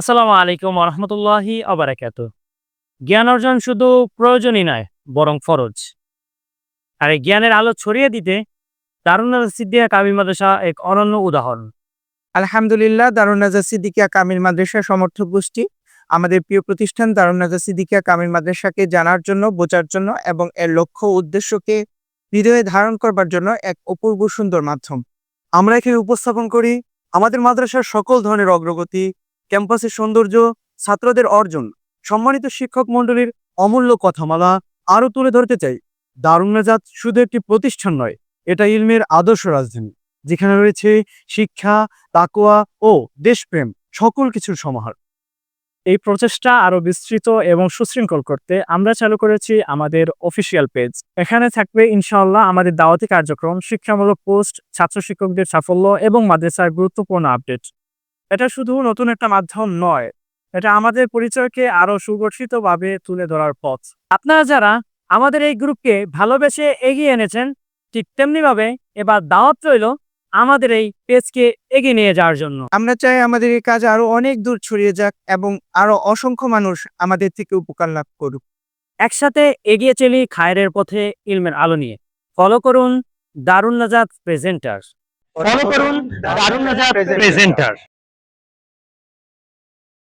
আসসালামু আলাইকুম রহমতুল্লাহি আবরাকাত জ্ঞান অর্জন শুধু প্রয়োজনই নয়, বরং ফরজ। আর এই জ্ঞানের আলো ছড়িয়ে দিতে দারুণ সিদ্দিয়া কাবি মাদ্রাসা এক অনন্য উদাহরণ। আলহামদুলিল্লাহ দারুণ নাজা সিদ্দিকিয়া কামিল মাদ্রাসা সমর্থক গোষ্ঠী। আমাদের প্রিয় প্রতিষ্ঠান দারুণ নাজা সিদ্দিকিয়া কামিল মাদ্রাসাকে জানার জন্য, বোঝার জন্য এবং এর লক্ষ্য উদ্দেশ্যকে হৃদয়ে ধারণ করবার জন্য এক অপূর্ব সুন্দর মাধ্যম। আমরা এখানে উপস্থাপন করি আমাদের মাদ্রাসার সকল ধরনের অগ্রগতি ক্যাম্পাসের সৌন্দর্য, ছাত্রদের অর্জন, সম্মানিত শিক্ষক মণ্ডলীর অমূল্য কথামালা আরও তুলে ধরতে চাই। দারুণ নাজাত শুধু একটি প্রতিষ্ঠান নয়, এটা ইলমের আদর্শ রাজধানী, যেখানে রয়েছে শিক্ষা তাকোয়া ও দেশপ্রেম, সকল কিছুর সমাহার। এই প্রচেষ্টা আরও বিস্তৃত এবং সুশৃঙ্খল করতে আমরা চালু করেছি আমাদের অফিসিয়াল পেজ। এখানে থাকবে ইনশাআল্লাহ আমাদের দাওয়াতি কার্যক্রম, শিক্ষামূলক পোস্ট, ছাত্র শিক্ষকদের সাফল্য এবং মাদ্রাসার গুরুত্বপূর্ণ আপডেট। এটা শুধু নতুন একটা মাধ্যম নয় এটা আমাদের পরিচয়কে আরও সুগঠিতভাবে তুলে ধরার পথ। আপনারা যারা আমাদের এই গ্রুপকে ভালোবেসে এগিয়ে এনেছেন ঠিক তেমনিভাবে এবার দাওয়াত রইল আমাদের এই পেজকে এগিয়ে নিয়ে যাওয়ার জন্য। আমরা চাই আমাদের এই কাজ আরও অনেক দূর ছড়িয়ে যাক এবং আরও অসংখ্য মানুষ আমাদের থেকে উপকার লাভ করুক। একসাথে এগিয়ে চলি খায়ের পথে ইলমের আলো নিয়ে। ফলো করুন দারুণ নাজাত প্রেজেন্টার। ফলো করুন দারুণ নাজাত প্রেজেন্টার।